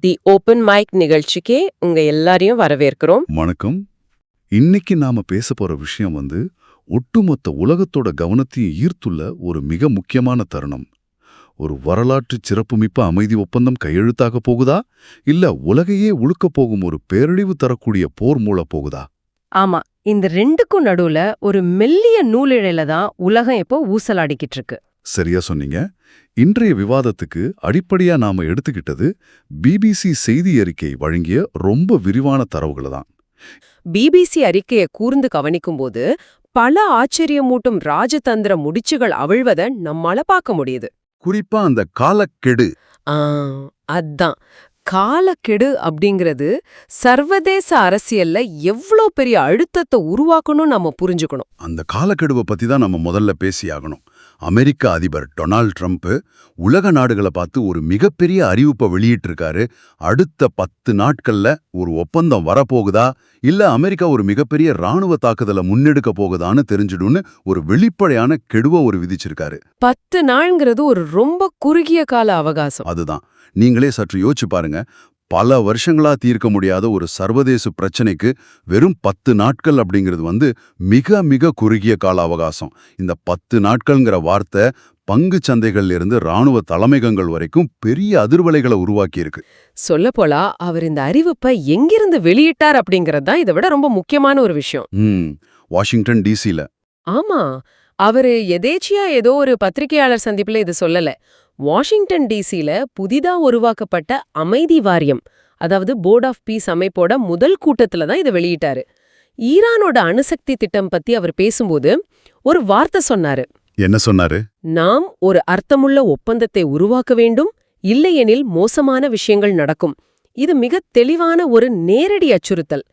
தி open mic நிகழ்ச்சிக்கே உங்க எல்லாரையும் வரவேற்கிறோம். வணக்கம். இன்னைக்கு நாம பேச போற விஷயம் வந்து ஒட்டுமொத்த உலகத்தோட கவனத்தையும் ஈர்த்துள்ள ஒரு மிக முக்கியமான தருணம். ஒரு வரலாற்று சிறப்புமிக்க அமைதி ஒப்பந்தம் கையெழுத்தாக போகுதா? இல்ல உலகையே உழுக்கப் போகும் ஒரு பேரழிவு தரக்கூடிய போர் மூல போகுதா? ஆமா இந்த ரெண்டுக்கும் நடுவுல ஒரு மெல்லிய நூலிழையில தான் உலகம் இப்போ ஊசலாடிக்கிட்டு இருக்கு. சரியா சொன்னீங்க. இன்றைய விவாதத்துக்கு அடிப்படையா நாம எடுத்துக்கிட்டது பிபிசி செய்தி அறிக்கை வழங்கிய ரொம்ப விரிவான தரவுகளை தான். பிபிசி அறிக்கையை கூர்ந்து கவனிக்கும்போது பல ஆச்சரியமூட்டும் ராஜதந்திர முடிச்சுகள் அவிழ்வத நம்மால பார்க்க முடியுது. குறிப்பா அந்த காலக்கெடு. ஆ, அதான். காலக்கெடு அப்படிங்கிறது சர்வதேச அரசியல்ல எவ்ளோ பெரிய அழுத்தத்தை உருவாக்கணும் நம்ம புரிஞ்சுக்கணும். அந்த காலக்கெடுவை பத்தி தான் நம்ம முதல்ல பேசியாகணும். அமெரிக்க அதிபர் டொனால்ட் ட்ரம்ப் உலக நாடுகளை பார்த்து ஒரு மிகப்பெரிய அறிவிப்பை வெளியிட்டிருக்காரு. அடுத்த பத்து நாட்கள்ல ஒரு ஒப்பந்தம் வரப்போகுதா? இல்ல அமெரிக்கா ஒரு மிகப்பெரிய ராணுவ தாக்குதலை முன்னெடுக்க போகுதான்னு தெரிஞ்சிடும்னு ஒரு வெளிப்படையான கெடுவை ஒரு விதிச்சிருக்காரு. பத்து நாள்ங்கிறது ஒரு ரொம்ப குறுகிய கால அவகாசம். அதுதான். நீங்களே சற்று யோசிச்சு பாருங்க. பல வருஷங்களா தீர்க்க முடியாத ஒரு சர்வதேச பிரச்சனைக்கு வெறும் பத்து நாட்கள் அப்படிங்கிறது வந்து மிக மிக குறுகிய கால அவகாசம். இந்த பத்து நாட்கள்ங்கிற வார்த்தை பங்கு சந்தைகள்ல இருந்து ராணுவ தலைமையகங்கள் வரைக்கும் பெரிய அதிர்வலைகளை உருவாக்கியிருக்கு. சொல்லப்போலா அவர் இந்த அறிவிப்பை எங்கிருந்து வெளியிட்டார் அப்படிங்கறது தான் இதை விட ரொம்ப முக்கியமான ஒரு விஷயம். வாஷிங்டன் டிசில ஆமா. அவரு எதேச்சியா ஏதோ ஒரு பத்திரிகையாளர் சந்திப்புல இது சொல்லல. வாஷிங்டன் டிசில புதிதா உருவாக்கப்பட்ட அமைதி வாரியம் அதாவது போர்ட் ஆஃப் பீஸ் அமைப்போட முதல் கூட்டத்துல தான் இதை வெளியிட்டாரு. ஈரானோட அணுசக்தி திட்டம் பத்தி அவர் பேசும்போது ஒரு வார்த்தை சொன்னாரு. என்ன சொன்னாரு? நாம் ஒரு அர்த்தமுள்ள ஒப்பந்தத்தை உருவாக்க வேண்டும் இல்லையெனில் மோசமான விஷயங்கள் நடக்கும். இது மிக தெளிவான ஒரு நேரடி அச்சுறுத்தல்.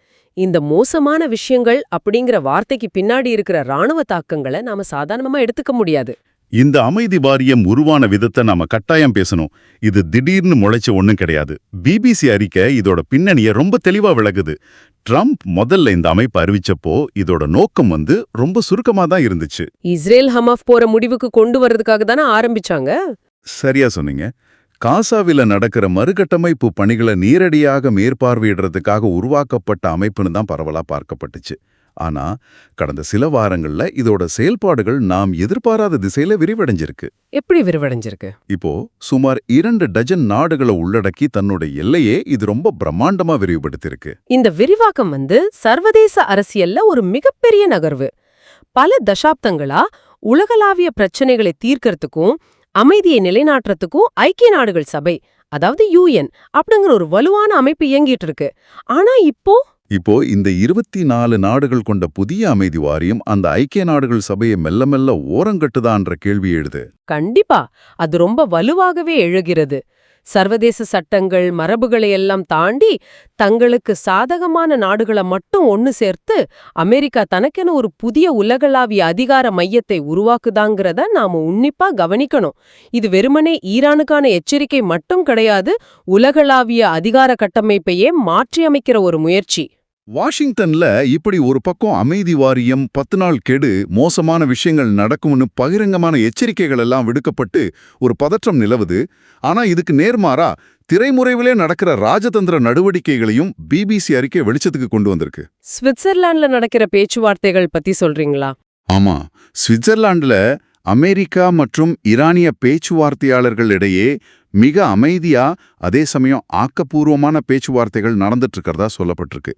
இந்த மோசமான விஷயங்கள் அப்படிங்கிற வார்த்தைக்கு பின்னாடி இருக்கிற ராணுவ தாக்கங்களை நாம சாதாரணமா எடுத்துக்க முடியாது. இந்த அமைதி வாரியம் உருவான விதத்தை நாம கட்டாயம் பேசணும். இது திடீர்னு முளைச்ச ஒண்ணும் கிடையாது. பிபிசி அறிக்கை இதோட பின்னணிய ரொம்ப தெளிவா விளக்குது. ட்ரம்ப் முதல்ல இந்த அமைப்பு அறிவிச்சப்போ இதோட நோக்கம் வந்து ரொம்ப சுருக்கமா தான் இருந்துச்சு. இஸ்ரேல் ஹமாஃப் போற முடிவுக்கு கொண்டு வர்றதுக்காக தானே ஆரம்பிச்சாங்க? சரியா சொன்னீங்க. காசாவில நடக்கிற மறுகட்டமைப்பு பணிகளை நேரடியாக மேற்பார்வையிடுறதுக்காக உருவாக்கப்பட்ட அமைப்புன்னு தான் பரவலா பார்க்கப்பட்டுச்சு. ஆனா கடந்த சில வாரங்கள்ல இதோட செயல்பாடுகள் நாம் எதிர்பாராத திசையில விரிவடைஞ்சிருக்கு. எப்படி விரிவடைஞ்சிருக்கு? இப்போ சுமார் இரண்டு டஜன் நாடுகளை உள்ளடக்கி தன்னோட எல்லையே இது ரொம்ப பிரம்மாண்டமா விரிவுபடுத்திருக்கு. இந்த விரிவாக்கம் வந்து சர்வதேச அரசியல்ல ஒரு மிகப்பெரிய நகர்வு. பல தசாப்தங்களா உலகளாவிய பிரச்சனைகளை தீர்க்கறதுக்கும் அமைதியை நிலைநாட்டுறதுக்கும் ஐக்கிய நாடுகள் சபை அதாவது யூஎன் அப்படிங்கிற ஒரு வலுவான அமைப்பு இயங்கிட்டு இருக்கு. ஆனா இப்போ? இப்போ இந்த இருபத்தி நாலு நாடுகள் கொண்ட புதிய அமைதி வாரியம் அந்த ஐக்கிய நாடுகள் சபையை மெல்ல மெல்ல ஓரங்கட்டுதான்ற கேள்வி எழுது. கண்டிப்பா. அது ரொம்ப வலுவாகவே எழுகிறது. சர்வதேச சட்டங்கள் மரபுகளை எல்லாம் தாண்டி தங்களுக்கு சாதகமான நாடுகளை மட்டும் ஒன்னு சேர்த்து அமெரிக்கா தனக்கென ஒரு புதிய உலகளாவிய அதிகார மையத்தை உருவாக்குதாங்கிறத நாம உன்னிப்பா கவனிக்கணும். இது வெறுமனே ஈரானுக்கான எச்சரிக்கை மட்டும் கிடையாது உலகளாவிய அதிகார கட்டமைப்பையே மாற்றியமைக்கிற ஒரு முயற்சி. வாஷிங்டன்ல இப்படி ஒரு பக்கம் அமைதி வாரியம் பத்து நாள் கெடு மோசமான விஷயங்கள் நடக்கும்னு பகிரங்கமான எச்சரிக்கைகள் எல்லாம் விடுக்கப்பட்டு ஒரு பதற்றம் நிலவுது. ஆனா இதுக்கு நேர்மாறா திரைமுறைவிலே நடக்கிற ராஜதந்திர நடவடிக்கைகளையும் பிபிசி அறிக்கை வெளிச்சத்துக்கு கொண்டு வந்திருக்கு. ஸ்விட்சர்லாந்துல நடக்கிற பேச்சுவார்த்தைகள் பத்தி சொல்றீங்களா? ஆமா. சுவிட்சர்லாண்டுல அமெரிக்கா மற்றும் ஈரானிய பேச்சுவார்த்தையாளர்கள் இடையே மிக அமைதியா அதே சமயம் ஆக்கப்பூர்வமான பேச்சுவார்த்தைகள் நடந்துட்டு இருக்கிறதா சொல்லப்பட்டிருக்கு.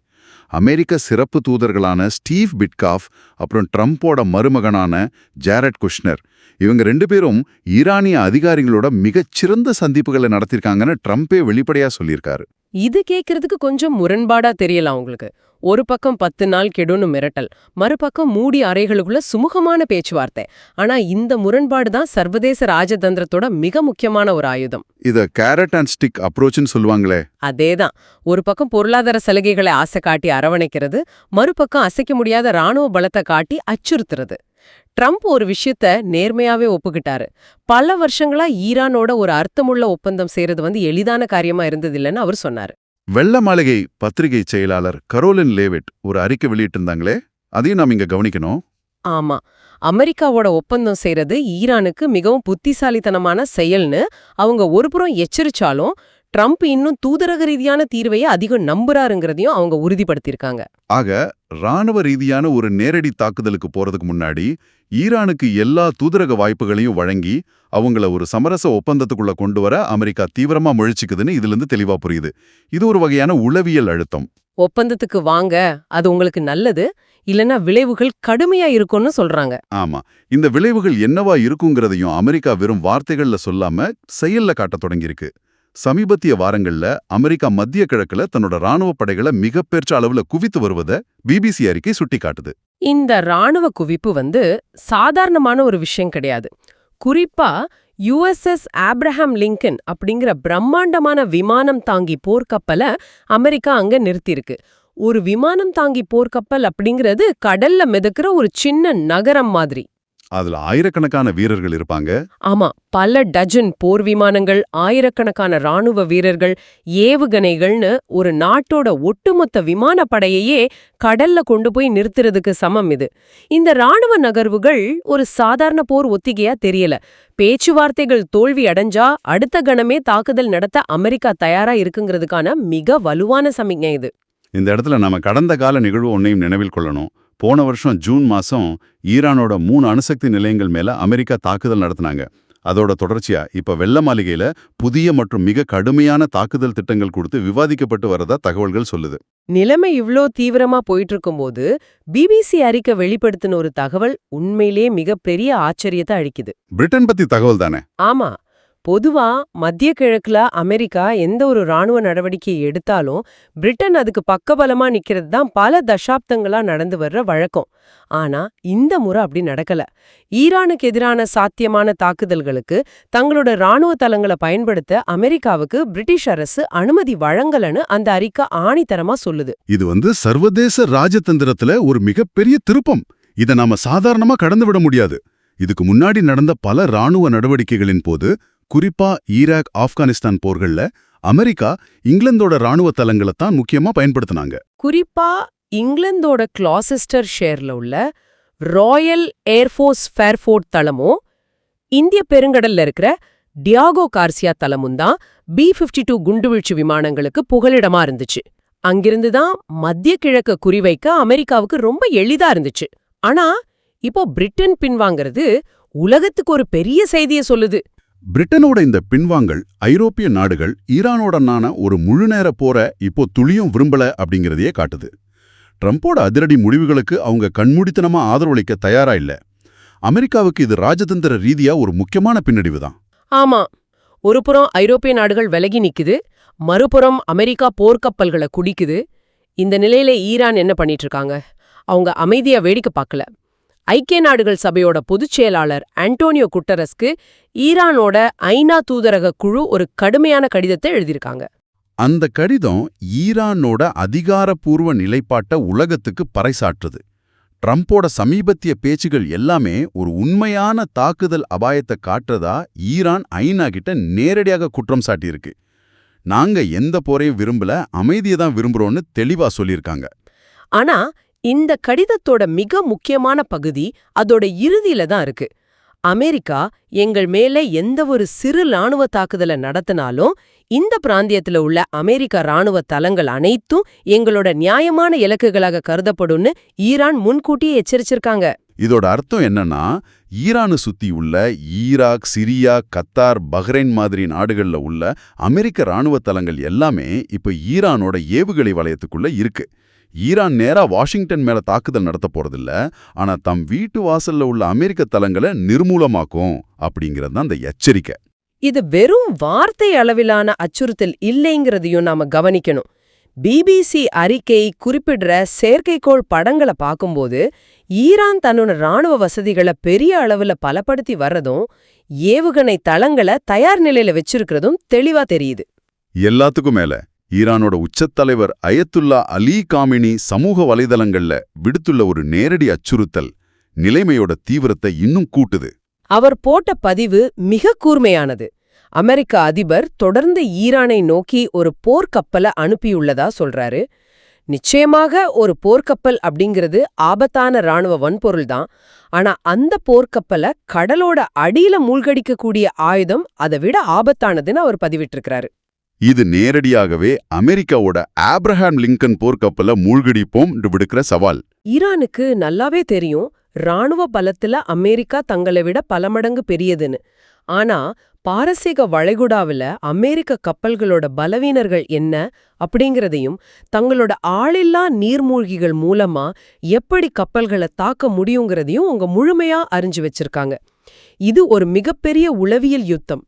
அமெரிக்க சிறப்பு தூதர்களான ஸ்டீவ் பிட்காஃப் அப்புறம் ட்ரம்ப்போட மருமகனான ஜாரட் குஷ்னர். இவங்க ரெண்டு பேரும் ஈரானிய அதிகாரிகளோட மிகச்சிறந்த சந்திப்புகளை நடத்திருக்காங்கன்னு ட்ரம்ப்பே வெளிப்படையா சொல்லியிருக்காரு. இது கேக்குறதுக்கு கொஞ்சம் முரண்பாடா தெரியலாம் உங்களுக்கு ஒரு பக்கம் பத்து நாள் கெடுன்னு மிரட்டல் மறுபக்கம் மூடி அறைகளுக்குள்ள சுமூகமான பேச்சுவார்த்தை. ஆனா இந்த முரண்பாடு தான் சர்வதேச ராஜதந்திரத்தோட மிக முக்கியமான ஒரு ஆயுதம். இத கேரட் அண்ட் ஸ்டிக் அப்ரோச்னு சொல்லுவாங்களே. அதேதான். ஒரு பக்கம் பொருளாதார சலுகைகளை ஆசை காட்டி அரவணைக்கிறது மறுபக்கம் அசைக்க முடியாத ராணுவ பலத்தை காட்டி அச்சுறுத்துறது. ட்ரம்ப் ஒரு விஷயத்த நேர்மையாவே ஒப்புக்கிட்டாரு. பல வருஷங்களா ஈரானோட ஒரு அர்த்தமுள்ள ஒப்பந்தம் செய்யறது வந்து எளிதான காரியமா இருந்ததில்லைன்னு அவர் சொன்னாரு. வெள்ள மாளிகை பத்திரிகை செயலாளர் கரோலின் லேவிட் ஒரு அறிக்கை வெளியிட்டிருந்தாங்களே அதையும் நாம் இங்க கவனிக்கணும். ஆமா. அமெரிக்காவோட ஒப்பந்தம் செய்யறது ஈரானுக்கு மிகவும் புத்திசாலித்தனமான செயல்னு அவங்க ஒருபுறம் எச்சரிச்சாலும் ட்ரம்ப் இன்னும் தூதரக ரீதியான தீர்வையே அதிகம் நம்புறாருங்கிறதையும் அவங்க உறுதிப்படுத்தியிருக்காங்க. ஆக ராணுவ ரீதியான ஒரு நேரடி தாக்குதலுக்கு போறதுக்கு முன்னாடி ஈரானுக்கு எல்லா தூதரக வாய்ப்புகளையும் வழங்கி அவங்கள ஒரு சமரச ஒப்பந்தத்துக்குள்ள கொண்டு வர அமெரிக்கா தீவிரமா முயற்சிக்குதுன்னு இதுல இருந்து தெளிவா புரியுது. இது ஒரு வகையான உளவியல் அழுத்தம். ஒப்பந்தத்துக்கு வாங்க அது உங்களுக்கு நல்லது இல்லனா விளைவுகள் கடுமையா இருக்கும்னு சொல்றாங்க. ஆமா இந்த விளைவுகள் என்னவா இருக்குங்கிறதையும் அமெரிக்கா வெறும் வார்த்தைகள்ல சொல்லாம செயல்ல காட்டத் தொடங்கியிருக்கு. சமீபத்திய வாரங்கள்ல அமெரிக்கா மத்திய கிழக்குல தன்னோட ராணுவ படைகளை மிகப்பெற்ற அளவுல குவித்து வருவத பிபிசி அறிக்கை சுட்டிக்காட்டுது. இந்த ராணுவ குவிப்பு வந்து சாதாரணமான ஒரு விஷயம் கிடையாது. குறிப்பா யுஎஸ்எஸ் ஆப்ரஹாம் லிங்கன் அப்படிங்கிற பிரம்மாண்டமான விமானம் தாங்கி போர்க்கப்பலை அமெரிக்கா அங்க நிறுத்தியிருக்கு. ஒரு விமானம் தாங்கி போர்க்கப்பல் அப்படிங்கிறது கடல்ல மிதக்கிற ஒரு சின்ன நகரம் மாதிரி. அதுல ஆயிரக்கணக்கான வீரர்கள் இருப்பாங்க. ஆமா பல டஜன் போர் விமானங்கள் ஆயிரக்கணக்கான ராணுவ வீரர்கள் ஏவுகணைகள்னு ஒரு நாட்டோட ஒட்டுமொத்த விமானப்படையையே கடல்ல கொண்டு போய் நிறுத்துறதுக்கு சமம் இது. இந்த ராணுவ நகர்வுகள் ஒரு சாதாரண போர் ஒத்திகையா தெரியல. பேச்சுவார்த்தைகள் தோல்வி அடைஞ்சா அடுத்த கணமே தாக்குதல் நடத்த அமெரிக்கா தயாரா இருக்குங்கிறதுக்கான மிக வலுவான சமிக்ஞை இது. இந்த இடத்துல நம்ம கடந்த கால நிகழ்வு ஒன்னையும் நினைவில் கொள்ளணும். போன வருஷம் ஜூன் மாசம் ஈரானோட மூணு அணுசக்தி நிலையங்கள் மேல அமெரிக்கா தாக்குதல் நடத்தினாங்க. அதோட தொடர்ச்சியா இப்ப வெள்ள மாளிகையில புதிய மற்றும் மிக கடுமையான தாக்குதல் திட்டங்கள் கொடுத்து விவாதிக்கப்பட்டு வரதா தகவல்கள் சொல்லுது. நிலைமை இவ்ளோ தீவிரமா போயிட்டு இருக்கும்போது பிபிசி அறிக்கை வெளிப்படுத்தின ஒரு தகவல் உண்மையிலே மிகப்பெரிய ஆச்சரியத்தை அளிக்குது. பிரிட்டன் பத்தி தகவல் தானே? ஆமா. பொதுவா மத்திய கிழக்குல அமெரிக்கா எந்த ஒரு ராணுவ நடவடிக்கையை எடுத்தாலும் பிரிட்டன் அதுக்கு பக்கபலமா நிக்கிறது தான் பல தசாப்தங்களா நடந்து வர்ற வழக்கம். ஆனா இந்த முறை அப்படி நடக்கல. ஈரானுக்கு எதிரான சாத்தியமான தாக்குதல்களுக்கு தங்களோட ராணுவ தளங்களை பயன்படுத்த அமெரிக்காவுக்கு பிரிட்டிஷ் அரசு அனுமதி வழங்கலன்னு அந்த அறிக்கை ஆணித்தரமா சொல்லுது. இது வந்து சர்வதேச ராஜதந்திரத்துல ஒரு மிகப்பெரிய திருப்பம். இத நாம சாதாரணமா கடந்து விட முடியாது. இதுக்கு முன்னாடி நடந்த பல ராணுவ நடவடிக்கைகளின் போது குறிப்பா ஈராக் ஆப்கானிஸ்தான் போர்கள்ல அமெரிக்கா இங்கிலாந்தோட ராணுவ தளங்களை தான் முக்கியமா பயன்படுத்தினாங்க. குறிப்பா இங்கிலாந்தோட கிளாசிஸ்டர் ஷேர்ல உள்ள ராயல் ஏர்ஃபோர்ஸ் ஃபேர்ஃபோர்ட் தளமும் இந்திய பெருங்கடல்ல இருக்கிற டியாகோ கார்சியா தளமும் தான் பி பிப்டி டூ குண்டுவீழ்ச்சி விமானங்களுக்கு புகலிடமா இருந்துச்சு. அங்கிருந்து தான் மத்திய கிழக்க குறிவைக்க அமெரிக்காவுக்கு ரொம்ப எளிதா இருந்துச்சு. ஆனா இப்போ பிரிட்டன் பின்வாங்கிறது உலகத்துக்கு ஒரு பெரிய செய்திய சொல்லுது. பிரிட்டனோட இந்த பின்வாங்கல் ஐரோப்பிய நாடுகள் ஈரானோடனான ஒரு முழுநேர போற இப்போ துளியும் விரும்பல அப்படிங்கிறதையே காட்டுது. ட்ரம்ப்போட அதிரடி முடிவுகளுக்கு அவங்க கண்மூடித்தனமா ஆதரவளிக்க தயாரா இல்ல. அமெரிக்காவுக்கு இது ராஜதந்திர ரீதியா ஒரு முக்கியமான பின்னடைவு தான். ஆமா. ஒரு புறம் ஐரோப்பிய நாடுகள் விலகி நிக்குது மறுபுறம் அமெரிக்கா போர்க்கப்பல்களை குடிக்குது. இந்த நிலையில ஈரான் என்ன பண்ணிட்டு இருக்காங்க? அவங்க அமைதியா வேடிக்கை பார்க்கல. ஐக்கிய நாடுகள் சபையோட பொதுச் செயலாளர் ஆண்டோனியோ குட்டரஸ்க்கு ஈரானோட ஐநா தூதரக குழு ஒரு கடுமையான கடிதத்தை எழுதியிருக்காங்க. அந்த கடிதம் ஈரானோட அதிகாரப்பூர்வ நிலைப்பாட்ட உலகத்துக்கு பறைசாற்றுது. ட்ரம்போட சமீபத்திய பேச்சுகள் எல்லாமே ஒரு உண்மையான தாக்குதல் அபாயத்தை காட்டுறதா ஈரான் ஐநா கிட்ட நேரடியாக குற்றம் சாட்டியிருக்கு. நாங்க எந்த போரையும் விரும்பல அமைதியை தான் விரும்புறோம்னு தெளிவா சொல்லியிருக்காங்க. ஆனா இந்த கடிதத்தோட மிக முக்கியமான பகுதி அதோட இறுதியில தான் இருக்கு. அமெரிக்கா எங்கள் மேல எந்த ஒரு சிறு இராணுவ தாக்குதலை நடத்தினாலும் இந்த பிராந்தியத்துல உள்ள அமெரிக்க ராணுவ தளங்கள் அனைத்தும் எங்களோட நியாயமான இலக்குகளாக கருதப்படும்னு ஈரான் முன்கூட்டியே எச்சரிச்சிருக்காங்க. இதோட அர்த்தம் என்னன்னா ஈரானு சுத்தி உள்ள ஈராக் சிரியா கத்தார் பஹ்ரைன் மாதிரி நாடுகள்ல உள்ள அமெரிக்க ராணுவ தளங்கள் எல்லாமே இப்ப ஈரானோட ஏவுகணை வலயத்துக்குள்ள இருக்கு. ஈரான் நேரா வாஷிங்டன் மேல தாக்குதல் நடத்த போறதில்ல. ஆனா தம் வீட்டு வாசல்ல உள்ள அமெரிக்க தளங்களை நிர்மூலமாக்கும் அப்படிங்கிறது தான் அந்த எச்சரிக்கை. இது வெறும் வார்த்தை அளவிலான அச்சுறுத்தல் இல்லைங்கிறதையும் நாம கவனிக்கணும். பிபிசி அறிக்கை குறிப்பிடுற செயற்கைக்கோள் படங்களை பார்க்கும்போது ஈரான் தன்னோட ராணுவ வசதிகளை பெரிய அளவுல பலப்படுத்தி வர்றதும் ஏவுகணை தளங்களை தயார் நிலையில வச்சிருக்கிறதும் தெளிவா தெரியுது. எல்லாத்துக்கும் மேல. ஈரானோட உச்சத்தலைவர் அயத்துல்லா அலி காமினி சமூக வலைதளங்கள்ல விடுத்துள்ள ஒரு நேரடி அச்சுறுத்தல் நிலைமையோட தீவிரத்தை இன்னும் கூட்டுது. அவர் போட்ட பதிவு மிக கூர்மையானது. அமெரிக்க அதிபர் தொடர்ந்து ஈரானை நோக்கி ஒரு போர்க்கப்பலை அனுப்பியுள்ளதா சொல்றாரு. நிச்சயமாக ஒரு போர்க்கப்பல் அப்படிங்கிறது ஆபத்தான ராணுவ வன்பொருள் தான். ஆனா அந்த போர்க்கப்பலை கடலோட அடியில மூழ்கடிக்கக்கூடிய ஆயுதம் அதை விட ஆபத்தானதுன்னு அவர் பதிவிட்டிருக்கிறாரு. இது நேரடியாகவே அமெரிக்காவோட ஆப்ரஹாம் லிங்கன் போர்க்கப்பல மூழ்கடிப்போம் விடுக்கிற சவால். ஈரானுக்கு நல்லாவே தெரியும் ராணுவ பலத்துல அமெரிக்கா தங்களை விட பல மடங்கு பெரியதுன்னு. ஆனா பாரசீக வளைகுடாவுல அமெரிக்க கப்பல்களோட பலவீனர்கள் என்ன அப்படிங்கறதையும் தங்களோட ஆளில்லா நீர்மூழ்கிகள் மூலமா எப்படி கப்பல்களை தாக்க முடியுங்கிறதையும் அவங்க முழுமையா அறிஞ்சு வச்சிருக்காங்க. இது ஒரு மிகப்பெரிய உளவியல் யுத்தம்.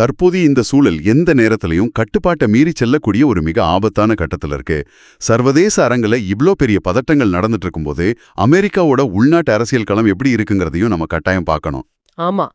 தற்போதைய இந்த சூழல் எந்த நேரத்திலையும் கட்டுப்பாட்டை மீறி செல்லக்கூடிய ஒரு மிக ஆபத்தான கட்டத்துல இருக்கு. சர்வதேச அரங்கில் இவ்ளோ பெரிய பதட்டங்கள் நடந்துட்டு இருக்கும்போது அமெரிக்காவோட உள்நாட்டு அரசியல் களம் எப்படி இருக்குங்கிறதையும் நம்ம கட்டாயம் பார்க்கணும். ஆமா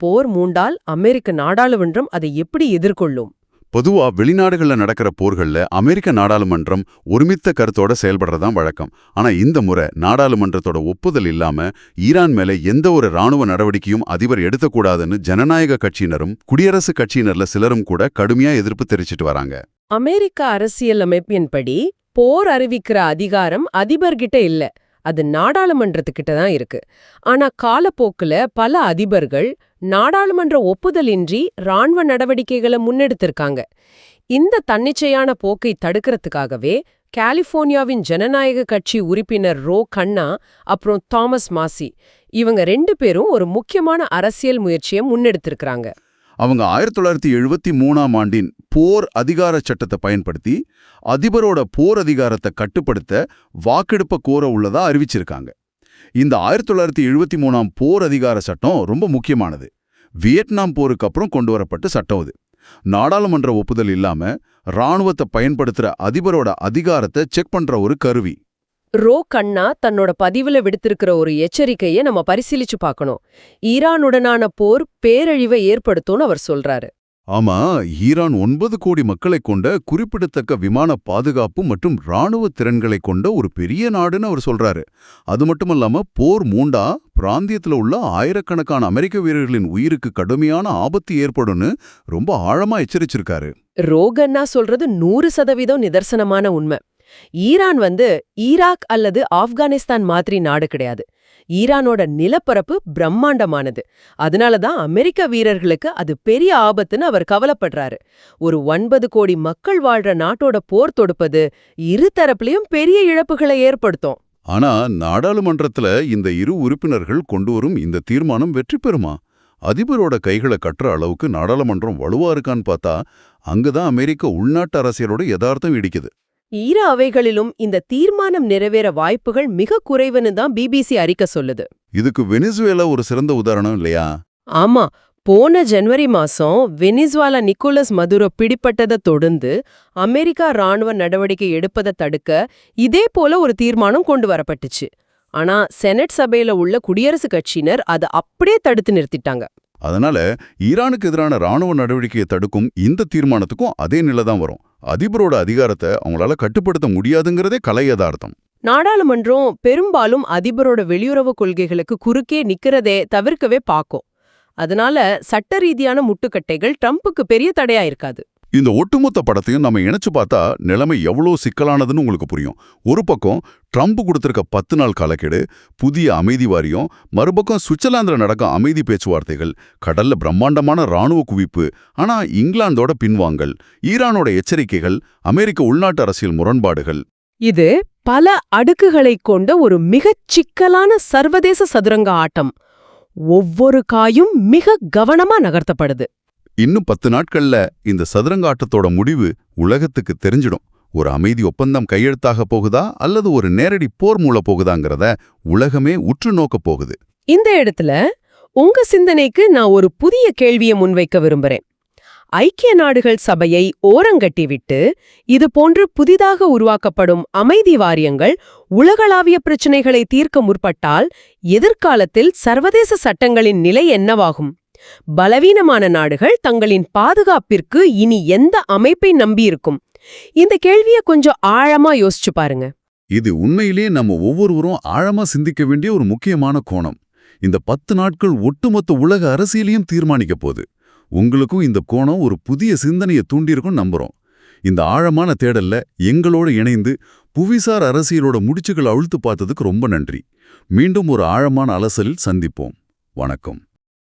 போர் மூண்டால் அமெரிக்க நாடாளுமன்றம் அதை எப்படி எதிர்கொள்ளும்? பொதுவா வெளிநாடுகள்ல நடக்கிற போர்கள்ல அமெரிக்க நாடாளுமன்றம் ஒருமித்த கருத்தோட செயல்படுறதான் வழக்கம். ஆனா இந்த முறை நாடாளுமன்றத்தோட ஒப்புதல் இல்லாம ஈரான் மேல எந்த ஒரு ராணுவ நடவடிக்கையும் அதிபர் எடுக்கக்கூடாதுன்னு ஜனநாயக கட்சியினரும் குடியரசு கட்சியினர்ல சிலரும் கூட கடுமையா எதிர்ப்பு தெரிவிச்சிட்டு வராங்க. அமெரிக்க அரசியல் அமைப்பின்படி போர் அறிவிக்கிற அதிகாரம் அதிபர்கிட்ட இல்ல. அது நாடாளுமன்றத்துக்கிட்ட தான் இருக்கு. ஆனா காலப்போக்குல பல அதிபர்கள் நாடாளுமன்ற ஒப்புதலின்றி ராணுவ நடவடிக்கைகளை முன்னெடுத்திருக்காங்க. இந்த தன்னிச்சையான போக்கை தடுக்கிறதுக்காகவே கலிஃபோர்னியாவின் ஜனநாயக கட்சி உறுப்பினர் ரோ கண்ணா அப்புறம் தாமஸ் மாசி இவங்க ரெண்டு பேரும் ஒரு முக்கியமான அரசியல் முயற்சியை முன்னெடுத்திருக்கிறாங்க. அவங்க ஆயிரத்தி தொள்ளாயிரத்தி எழுபத்தி மூணாம் ஆண்டின் போர் அதிகார சட்டத்தை பயன்படுத்தி அதிபரோட போர் அதிகாரத்தை கட்டுப்படுத்த வாக்கெடுப்பை கோர உள்ளதா அறிவிச்சிருக்காங்க. இந்த ஆயிரத்தி தொள்ளாயிரத்தி எழுபத்தி மூணாம் போர் அதிகார சட்டம் ரொம்ப முக்கியமானது. வியட்நாம் போருக்கு அப்புறம் கொண்டு வரப்பட்ட சட்டம் அது. நாடாளுமன்ற ஒப்புதல் இல்லாம ராணுவத்தை பயன்படுத்துற அதிபரோட அதிகாரத்தை செக் பண்ற ஒரு கருவி. ரோ கண்ணா தன்னோட பதிவுல விடுத்திருக்கிற ஒரு எச்சரிக்கையை நம்ம பரிசீலிச்சு பார்க்கணும். ஈரானுடனான போர் பேரழிவை ஏற்படுத்தும்னு அவர் சொல்றாரு. ஆமா ஈரான் ஒன்பது கோடி மக்களைக் கொண்ட குறிப்பிடத்தக்க விமான பாதுகாப்பு மற்றும் இராணுவ திறன்களை கொண்ட ஒரு பெரிய நாடுன்னு அவர் சொல்றாரு. அது மட்டுமல்லாம போர் மூண்டா பிராந்தியத்துல உள்ள ஆயிரக்கணக்கான அமெரிக்க வீரர்களின் உயிருக்கு கடுமையான ஆபத்து ஏற்படும்னு ரொம்ப ஆழமா எச்சரிச்சிருக்காரு. ரோகன்னா சொல்றது நூறு சதவீதம் நிதர்சனமான உண்மை. ஈரான் வந்து ஈராக் அல்லது ஆப்கானிஸ்தான் மாதிரி நாடு கிடையாது. ஈரானோட நிலப்பரப்பு பிரம்மாண்டமானது. அதனால தான் அமெரிக்க வீரர்களுக்கு அது பெரிய ஆபத்துன்னு அவர் கவலைப்படுறாரு. ஒரு ஒன்பது கோடி மக்கள் வாழ்ற நாட்டோட போர் தொடுப்பது இரு தரப்புலயும் பெரிய இழப்புகளை ஏற்படுத்தும். ஆனா நாடாளுமன்றத்துல இந்த இரு உறுப்பினர்கள் கொண்டு வரும் இந்த தீர்மானம் வெற்றி பெறுமா? அதிபரோட கைகளை கட்டுற அளவுக்கு நாடாளுமன்றம் வலுவா இருக்கான்னு பார்த்தா அங்குதான் அமெரிக்க உள்நாட்டு அரசியலோட யதார்த்தம் இடிக்குது. இரு அவைகளிலும் இந்த தீர்மானம் நிறைவேற வாய்ப்புகள் மிக குறைவுன்னு தான் பிபிசி அறிக்கை சொல்லுது. இதுக்கு வெனிசுவேலா ஒரு சிறந்த உதாரணம் இல்லையா? ஆமா போன ஜனவரி மாசம் வெனிசுவாலா நிக்கோலஸ் மதுரோ பிடிப்பட்டதை தொடர்ந்து அமெரிக்கா ராணுவ நடவடிக்கை எடுப்பதை தடுக்க இதே போல ஒரு தீர்மானம் கொண்டு வரப்பட்டுச்சு. ஆனா செனட் சபையில உள்ள குடியரசு கட்சியினர் அதை அப்படியே தடுத்து நிறுத்திட்டாங்க. அதனால ஈரானுக்கு எதிரான ராணுவ நடவடிக்கையை தடுக்கும் இந்த தீர்மானத்துக்கும் அதே நிலை தான் வரும். அதிபரோட அதிகாரத்தை அவங்களால கட்டுப்படுத்த முடியாதுங்கிறதே கலை யதார்த்தம். நாடாளுமன்றம் பெரும்பாலும் அதிபரோட வெளியுறவு கொள்கைகளுக்கு குறுக்கே நிக்கிறதே தவிர்க்கவே பாக்கும். அதனால சட்ட ரீதியான முட்டுக்கட்டைகள் ட்ரம்ப்புக்கு பெரிய தடையா இருக்காது. இந்த ஒட்டுமொத்த படத்தையும் நம்ம இணைச்சு பார்த்தா நிலைமை எவ்வளோ சிக்கலானதுன்னு உங்களுக்கு புரியும். ஒரு பக்கம் ட்ரம்ப் கொடுத்துருக்க பத்து நாள் காலக்கெடு புதிய அமைதி வாரியம் மறுபக்கம் சுவிட்சர்லாந்தில் நடக்கும் அமைதி பேச்சுவார்த்தைகள் கடல்ல பிரம்மாண்டமான ராணுவ குவிப்பு ஆனா இங்கிலாந்தோட பின்வாங்கல் ஈரானோட எச்சரிக்கைகள் அமெரிக்க உள்நாட்டு அரசியல் முரண்பாடுகள். இது பல அடுக்குகளைக் கொண்ட ஒரு மிகச் சிக்கலான சர்வதேச சதுரங்க ஆட்டம். ஒவ்வொரு காயும் மிக கவனமா நகர்த்தப்படுது. இன்னும் பத்து நாட்கள்ல இந்த சதுரங்காட்டத்தோட முடிவு உலகத்துக்கு தெரிஞ்சிடும். ஒரு அமைதி ஒப்பந்தம் கையெழுத்தாக போகுதா அல்லது ஒரு நேரடி போர் மூல போகுதாங்கிறத உலகமே உற்று நோக்க போகுது. இந்த இடத்துல உங்க சிந்தனைக்கு நான் ஒரு புதிய கேள்வியை முன்வைக்க விரும்புறேன். ஐக்கிய நாடுகள் சபையை ஓரங்கட்டிவிட்டு இது போன்று புதிதாக உருவாக்கப்படும் அமைதி வாரியங்கள் உலகளாவிய பிரச்சினைகளை தீர்க்க முற்பட்டால் எதிர்காலத்தில் சர்வதேச சட்டங்களின் நிலை என்னவாகும்? பலவீனமான நாடுகள் தங்களின் பாதுகாப்பிற்கு இனி எந்த அமைப்பை நம்பியிருக்கும்? இந்த கேள்விய கொஞ்சம் ஆழமா யோசிச்சு பாருங்க. இது உண்மையிலே நம்ம ஒவ்வொருவரும் ஆழமா சிந்திக்க வேண்டிய ஒரு முக்கியமான கோணம். இந்த பத்து நாட்கள் ஒட்டுமொத்த உலக அரசியலையும் தீர்மானிக்க போகுது. உங்களுக்கும் இந்த கோணம் ஒரு புதிய சிந்தனையை தூண்டியிருக்கும் நம்புறோம். இந்த ஆழமான தேடல்ல எங்களோட இணைந்து புவிசார் அரசியலோட முடிச்சுகளை அழுத்து பார்த்ததுக்கு ரொம்ப நன்றி. மீண்டும் ஒரு ஆழமான அலசலில் சந்திப்போம். வணக்கம்.